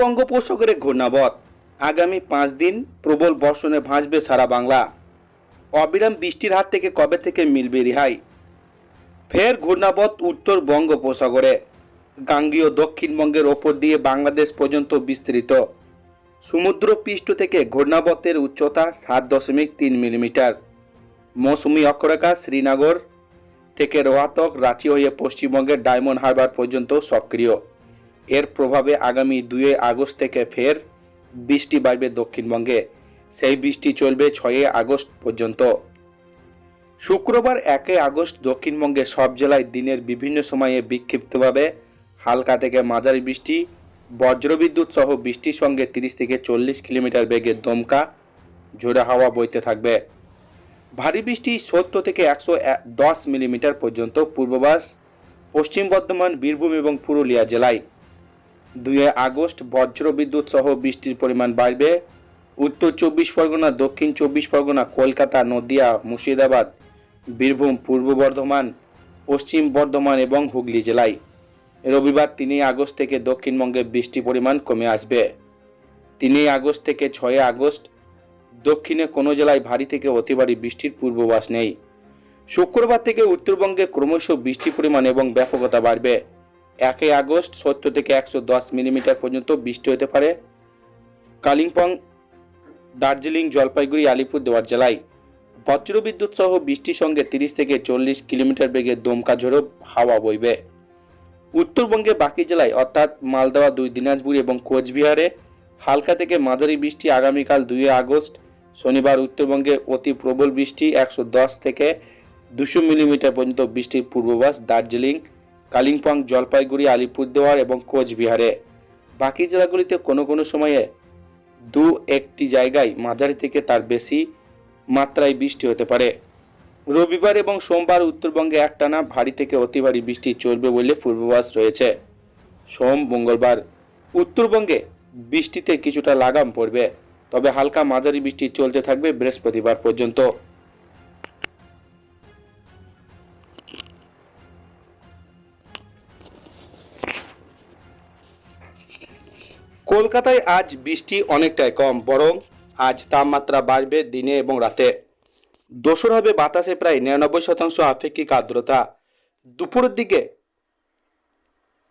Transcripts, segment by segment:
বঙ্গোপসাগরে ঘূর্ণাবত। আগামী পাঁচ দিন প্রবল বর্ষণে ভাসবে সারা বাংলা। অবিরাম বৃষ্টির হাত থেকে কবে থেকে মিলবে রেহাই? ফের ঘূর্ণাবত উত্তর বঙ্গোপসাগরে। গাঙ্গীয় দক্ষিণবঙ্গের ওপর দিয়ে বাংলাদেশ পর্যন্ত বিস্তৃত। সমুদ্র পৃষ্ঠ থেকে ঘূর্ণাবতের উচ্চতা সাত দশমিক তিন মিলিমিটার। মৌসুমি অক্ষরেখা শ্রীনগর থেকে রোহাতক রাঁচি হয়ে পশ্চিমবঙ্গের ডায়মন্ড হারবার পর্যন্ত সক্রিয়। এর প্রভাবে আগামী দুই আগস্ট থেকে ফের বৃষ্টি বাড়বে দক্ষিণবঙ্গে। সেই বৃষ্টি চলবে ছয়ই আগস্ট পর্যন্ত। শুক্রবার একই আগস্ট দক্ষিণবঙ্গের সব জেলায় দিনের বিভিন্ন সময়ে বিক্ষিপ্তভাবে হালকা থেকে মাঝারি বৃষ্টি, বজ্রবিদ্যুৎ সহ বৃষ্টির সঙ্গে তিরিশ থেকে চল্লিশ কিলোমিটার বেগে দমকা ঝোড়া হাওয়া বইতে থাকবে। ভারী বৃষ্টি সত্তর থেকে একশো দশ মিলিমিটার পর্যন্ত পূর্ববাস পশ্চিম বর্ধমান, বীরভূম এবং পুরুলিয়া জেলায়। দুই আগস্ট বজ্র বিদ্যুৎ সহ বৃষ্টির পরিমাণ বাড়বে। উত্তর চব্বিশ পরগনা, দক্ষিণ চব্বিশ পরগনা, কলকাতা, নদিয়া, মুর্শিদাবাদ, বীরভূম, পূর্ব বর্ধমান, পশ্চিম বর্ধমান এবং হুগলি জেলায়। রবিবার তিনই আগস্ট থেকে দক্ষিণবঙ্গে বৃষ্টির পরিমাণ কমে আসবে। তিনই আগস্ট থেকে ছয় আগস্ট দক্ষিণে কোনো জেলায় ভারী থেকে অতি ভারী বৃষ্টির পূর্বাভাস নেই। শুক্রবার থেকে উত্তরবঙ্গে ক্রমশ বৃষ্টির পরিমাণ এবং ব্যাপকতা বাড়বে। একই আগস্ট সত্তর থেকে একশো দশ মিলিমিটার পর্যন্ত বৃষ্টি হতে পারে। কালিম্পং, দার্জিলিং, জলপাইগুড়ি, আলিপুরদুয়ার জেলায় বজ্রবিদ্যুৎ সহ বৃষ্টির সঙ্গে তিরিশ থেকে চল্লিশ কিলোমিটার বেগে দমকা ঝোড়ো হাওয়া বইবে। উত্তরবঙ্গে বাকি জেলায় অর্থাৎ মালদহ, দুই দিনাজপুর এবং কোচবিহারে হালকা থেকে মাঝারি বৃষ্টি আগামীকাল দুই আগস্ট, শনিবার উত্তরবঙ্গে অতি প্রবল বৃষ্টি একশো দশ থেকে দুশো মিলিমিটার পর্যন্ত বৃষ্টির পূর্বাভাস দার্জিলিং কালিম্পং, জলপাইগুড়ি, আলিপুরদুয়ার এবং কোচবিহারে। বাকি জেলাগুলিতে কোনো কোনো সময়ে দু একটি জায়গায় মাঝারি থেকে তার বেশি মাত্রায় বৃষ্টি হতে পারে। রবিবার এবং সোমবার উত্তরবঙ্গে একটানা ভারী থেকে অতি ভারী বৃষ্টি চলবে বলে পূর্বাভাস রয়েছে। সোম, মঙ্গলবার উত্তরবঙ্গে বৃষ্টিতে কিছুটা লাগাম পড়বে, তবে হালকা মাঝারি বৃষ্টি চলতে থাকবে বৃহস্পতিবার পর্যন্ত। কলকাতায় আজ বৃষ্টি অনেকটাই কম, বরং আজ তাপমাত্রা বাড়বে দিনে এবং রাতে। দোসর হবে বাতাসে প্রায় নিরানব্বই শতাংশ আপেক্ষিক আর্দ্রতা। দুপুরের দিকে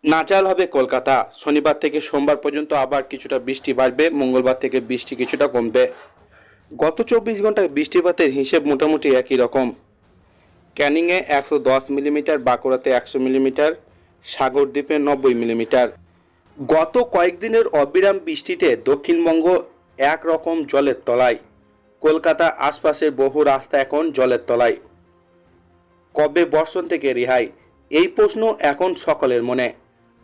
নাচাল হবে কলকাতা। শনিবার থেকে সোমবার পর্যন্ত আবার কিছুটা বৃষ্টি বাড়বে, মঙ্গলবার থেকে বৃষ্টি কিছুটা কমবে। গত চব্বিশ ঘন্টায় বৃষ্টিপাতের হিসেব মোটামুটি একই রকম। ক্যানিংয়ে একশো দশ মিলিমিটার, বাঁকুড়াতে একশো মিলিমিটার, সাগরদ্বীপে নব্বই মিলিমিটার। গত কয়েকদিনের অবিরাম বৃষ্টিতে দক্ষিণবঙ্গ একরকম জলের তলায়। কলকাতা আশপাশের বহু রাস্তা এখন জলের তলায়। কবে বর্ষণ থেকে রেহাই? এই প্রশ্ন এখন সকলের মনে।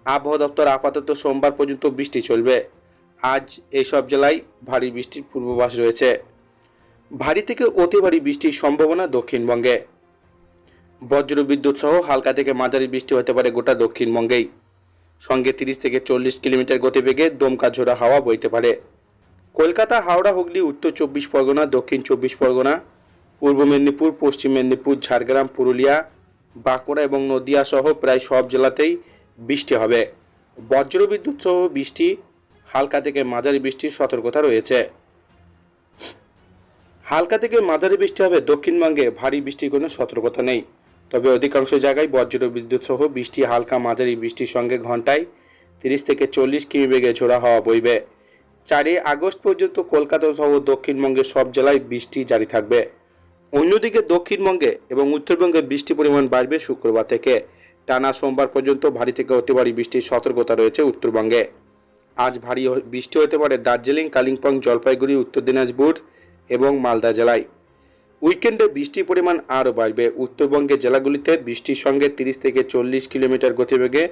আবহাওয়া দপ্তর আপাতত সোমবার পর্যন্ত বৃষ্টি চলবে। আজ এইসব জেলায় ভারী বৃষ্টির পূর্বাভাস রয়েছে। ভারী থেকে অতি ভারী বৃষ্টির সম্ভাবনা দক্ষিণবঙ্গে। বজ্র বিদ্যুৎ সহ হালকা থেকে মাঝারি বৃষ্টি হতে পারে গোটা দক্ষিণবঙ্গেই। সঙ্গে তিরিশ থেকে চল্লিশ কিলোমিটার গতিবেগে দমকা ঝোড়া হাওয়া বইতে পারে। কলকাতা, হাওড়া, হুগলি, উত্তর চব্বিশ পরগনা, দক্ষিণ চব্বিশ পরগনা, পূর্ব মেদিনীপুর, পশ্চিম মেদিনীপুর, ঝাড়গ্রাম, পুরুলিয়া, বাঁকুড়া এবং নদিয়া সহ প্রায় সব জেলাতেই বৃষ্টি হবে। বজ্রবিদ্যুৎ সহ বৃষ্টি, হালকা থেকে মাঝারি বৃষ্টির সতর্কতা রয়েছে। হালকা থেকে মাঝারি বৃষ্টি হবে দক্ষিণবঙ্গে, ভারী বৃষ্টির কোনো সতর্কতা নেই। তবে অধিকাংশ জায়গায় বজ্র বিদ্যুৎ সহ বৃষ্টি হালকা মাঝারি বৃষ্টির সঙ্গে ঘন্টায় তিরিশ থেকে চল্লিশ কিমি বেগে ঝোড়া হওয়া বইবে। চারই আগস্ট পর্যন্ত কলকাতা সহ দক্ষিণবঙ্গের সব জেলায় বৃষ্টি জারি থাকবে। অন্যদিকে দক্ষিণবঙ্গে এবং উত্তরবঙ্গে বৃষ্টি পরিমাণ বাড়বে শুক্রবার থেকে। টানা সোমবার পর্যন্ত ভারী থেকে অতি ভারী বৃষ্টির সতর্কতা রয়েছে উত্তরবঙ্গে। আজ ভারী বৃষ্টি হতে পারে দার্জিলিং, কালিম্পং, জলপাইগুড়ি, উত্তর দিনাজপুর এবং মালদা জেলায়। উইকেন্ডে বৃষ্টির পরিমাণ আরও বাড়বে। উত্তরবঙ্গের জেলাগুলিতে বৃষ্টির সঙ্গে তিরিশ থেকে চল্লিশ কিলোমিটার গতিবেগে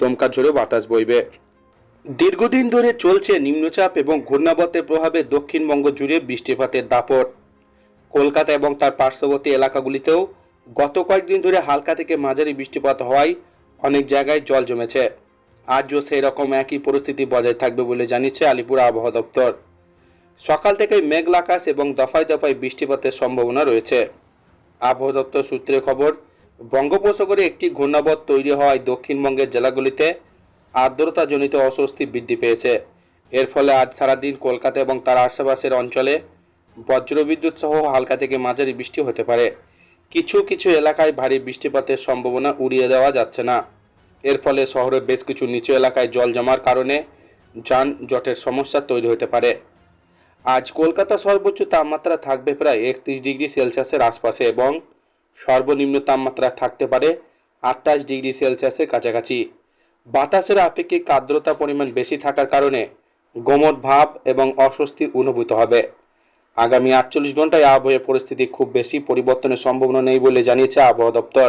দমকা ঝোড়ো বাতাস বইবে। দীর্ঘদিন ধরে চলছে নিম্নচাপ এবং ঘূর্ণাবতের প্রভাবে দক্ষিণবঙ্গ জুড়ে বৃষ্টিপাতের দাপট। কলকাতা এবং তার পার্শ্ববর্তী এলাকাগুলিতেও গত কয়েকদিন ধরে হালকা থেকে মাঝারি বৃষ্টিপাত হওয়ায় অনেক জায়গায় জল জমেছে। আজও সেই রকম একই পরিস্থিতি বজায় থাকবে বলে জানিয়েছে আলিপুর আবহাওয়া দপ্তর। সকাল থেকে মেঘলা আকাশ এবং দফায় দফায় বৃষ্টিপাতের সম্ভাবনা রয়েছে। আবহাওয়া দপ্তর সূত্রে খবর, বঙ্গোপসাগরে একটি ঘূর্ণাবর্ত তৈরি হওয়ায় দক্ষিণবঙ্গের জেলাগুলিতে আর্দ্রতাজনিত অস্বস্তি বৃদ্ধি পেয়েছে। এর ফলে আজ সারাদিন কলকাতা এবং তার আশেপাশের অঞ্চলে বজ্রবিদ্যুৎ সহ হালকা থেকে মাঝারি বৃষ্টি হতে পারে। কিছু কিছু এলাকায় ভারী বৃষ্টিপাতের সম্ভাবনা উড়িয়ে দেওয়া যাচ্ছে না। এর ফলে শহরের বেশ কিছু নিচু এলাকায় জল জমার কারণে যানজটের সমস্যা তৈরি হতে পারে। আজ কলকাতা সর্বোচ্চ তাপমাত্রা থাকবে প্রায় একত্রিশ ডিগ্রি সেলসিয়াসের আশপাশে এবং সর্বনিম্ন তাপমাত্রা থাকতে পারে আটাশ ডিগ্রি সেলসিয়াসের কাছাকাছি। বাতাসের আপেক্ষিক আর্দ্রতা পরিমাণ বেশি থাকার কারণে গোমট ভাব এবং অস্বস্তি অনুভূত হবে। আগামী আটচল্লিশ ঘন্টায় আবহাওয়া পরিস্থিতি খুব বেশি পরিবর্তনের সম্ভাবনা নেই বলে জানিয়েছে আবহাওয়া দপ্তর।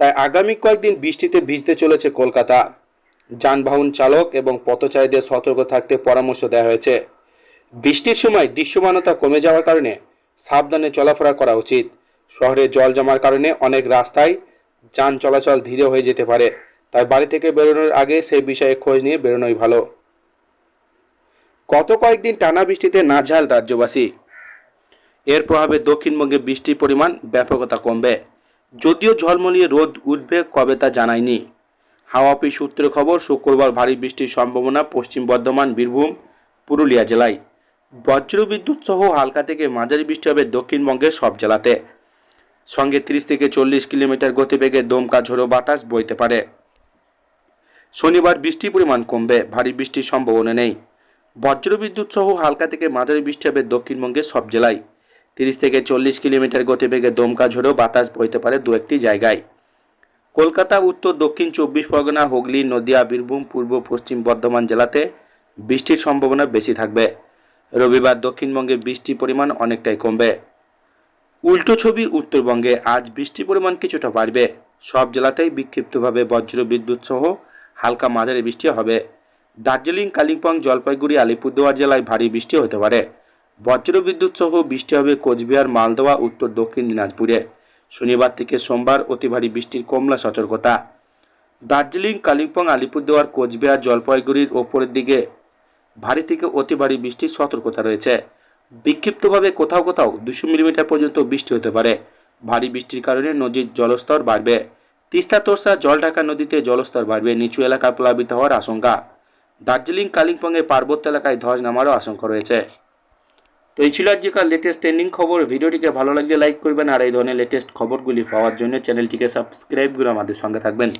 তাই আগামী কয়েকদিন বৃষ্টিতে ভিজতে চলেছে কলকাতা। যানবাহন চালক এবং পথচারীদের সতর্ক থাকতে পরামর্শ দেওয়া হয়েছে। বৃষ্টির সময় দৃশ্যমানতা কমে যাওয়ার কারণে সাবধানে চলাফেরা করা উচিত। শহরে জল জমার কারণে অনেক রাস্তায় যান চলাচল ধীরে হয়ে যেতে পারে। তাই বাড়ি থেকে বেরোনোর আগে সেই বিষয়ে খোঁজ নিয়ে বেরোনোই ভালো। গত কয়েকদিন টানা বৃষ্টিতে নাঝাল রাজ্যবাসী। এর প্রভাবে দক্ষিণবঙ্গে বৃষ্টির পরিমাণ ব্যাপকতা কমবে। যদিও ঝলমলিয়ে রোদ উঠবে কবে তা জানায়নি। হাওয়া অফিস সূত্রে খবর, শুক্রবার ভারী বৃষ্টির সম্ভাবনা পশ্চিম বর্ধমান, বীরভূম, পুরুলিয়া জেলায়। বজ্রবিদ্যুৎ সহ হালকা থেকে মাঝারি বৃষ্টি হবে দক্ষিণবঙ্গের সব জেলাতে। সঙ্গে তিরিশ থেকে চল্লিশ কিলোমিটার গতিবেগে দমকা ঝোড়ো বাতাস বইতে পারে। শনিবার বৃষ্টির পরিমাণ কমবে, ভারী বৃষ্টির সম্ভাবনা নেই। বজ্রবিদ্যুৎ সহ হালকা থেকে মাঝারি বৃষ্টি হবে দক্ষিণবঙ্গের সব জেলায়। তিরিশ থেকে চল্লিশ কিলোমিটার গতিবেগে দমকা ঝোড়ো বাতাস বইতে পারে দু একটি জায়গায়। কলকাতা, উত্তর, দক্ষিণ, চব্বিশ পরগনা, হুগলি, নদিয়া, বীরভূম, পূর্ব, পশ্চিম বর্ধমান জেলাতে বৃষ্টির সম্ভাবনা বেশি থাকবে। রবিবার দক্ষিণবঙ্গে বৃষ্টির পরিমাণ অনেকটাই কমবে। উল্টো ছবি উত্তরবঙ্গে, আজ বৃষ্টির পরিমাণ কিছুটা বাড়বে। সব জেলাতেই বিক্ষিপ্তভাবে বজ্র বিদ্যুৎ সহ হালকা মাঝারি বৃষ্টি হবে। দার্জিলিং, কালিম্পং, জলপাইগুড়ি, আলিপুরদুয়ার জেলায় ভারী বৃষ্টি হতে পারে। বজ্র বিদ্যুৎ সহ বৃষ্টি হবে কোচবিহার মালদহ উত্তর দক্ষিণ দিনাজপুরে। শনিবার থেকে সোমবার অতি ভারী বৃষ্টির কমলা সতর্কতা। দার্জিলিং, কালিম্পং, আলিপুরদুয়ার, কোচবিহার, জলপাইগুড়ির ওপরের দিকে ভারী থেকে অতি ভারী বৃষ্টির সতর্কতা রয়েছে। বিক্ষিপ্তভাবে কোথাও কোথাও দুশো মিলিমিটার পর্যন্ত বৃষ্টি হতে পারে। ভারী বৃষ্টির কারণে নদীর জলস্তর বাড়বে। তিস্তা তোরসা জলঢাকা নদীতে জলস্তর বাড়বে, নিচু এলাকা প্লাবিত হওয়ার আশঙ্কা। দার্জিলিং, কালিম্পংয়ে পার্বত্য এলাকায় ধস নামারও আশঙ্কা রয়েছে। তো এই ছিল আজকের লেটেস্ট ট্রেন্ডিং খবর। ভিডিওটিকে ভালো লাগলে লাইক করবেন। আর এই ধরনের লেটেস্ট খবরগুলি পাওয়ার জন্য চ্যানেলটিকে সাবস্ক্রাইব করে আমাদের সঙ্গে থাকবেন।